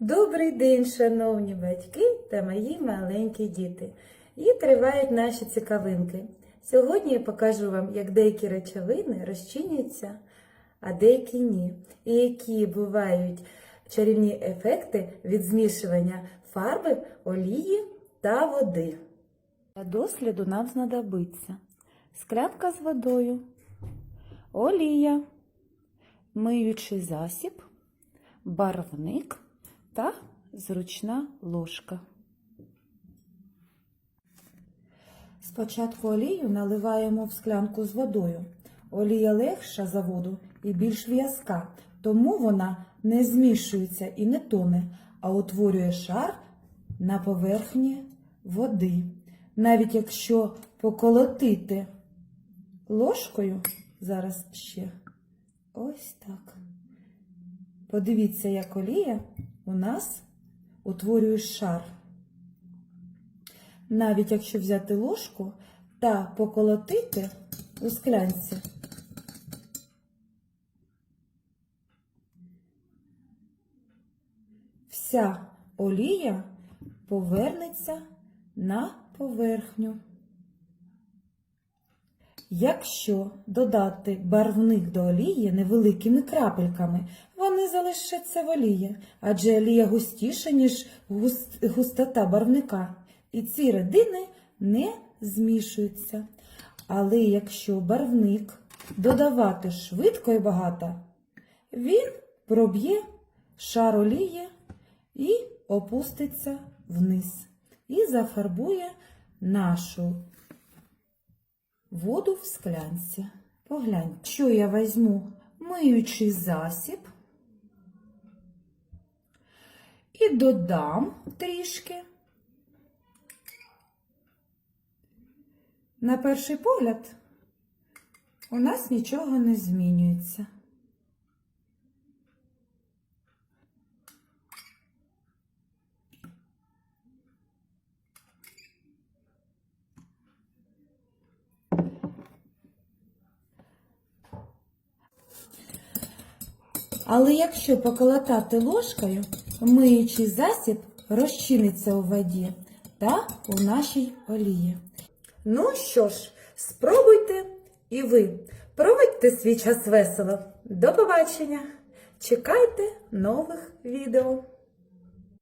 Добрий день, шановні батьки та мої маленькі діти. І тривають наші цікавинки. Сьогодні я покажу вам, як деякі речовини розчиняються, а деякі ні. І які бувають чарівні ефекти від змішування фарби, олії та води. Для досліду нам знадобиться склянка з водою, олія, миючий засіб, барвник та зручна ложка. Спочатку олію наливаємо в склянку з водою. Олія легша за воду і більш в'язка, тому вона не змішується і не тоне, а утворює шар на поверхні води. Навіть якщо поколотити ложкою, зараз ще ось так. Подивіться, як олія у нас утворює шар. Навіть якщо взяти ложку та поколотити у склянці, вся олія повернеться на поверхню. Якщо додати барвник до олії невеликими крапельками, вони залишаться в олії, адже олія густіша, ніж гус- густота барвника, і ці рідини не змішуються. Але якщо барвник додавати швидко і багато, він проб'є шар олії і опуститься вниз, і зафарбує нашу воду в склянці. Поглянь, що я візьму миючий засіб і додам трішки. На перший погляд у нас нічого не змінюється. Але якщо поколотати ложкою, миючий засіб розчиниться у воді та у нашій олії. Ну що ж, спробуйте і ви. Проводьте свій час весело. До побачення! Чекайте нових відео.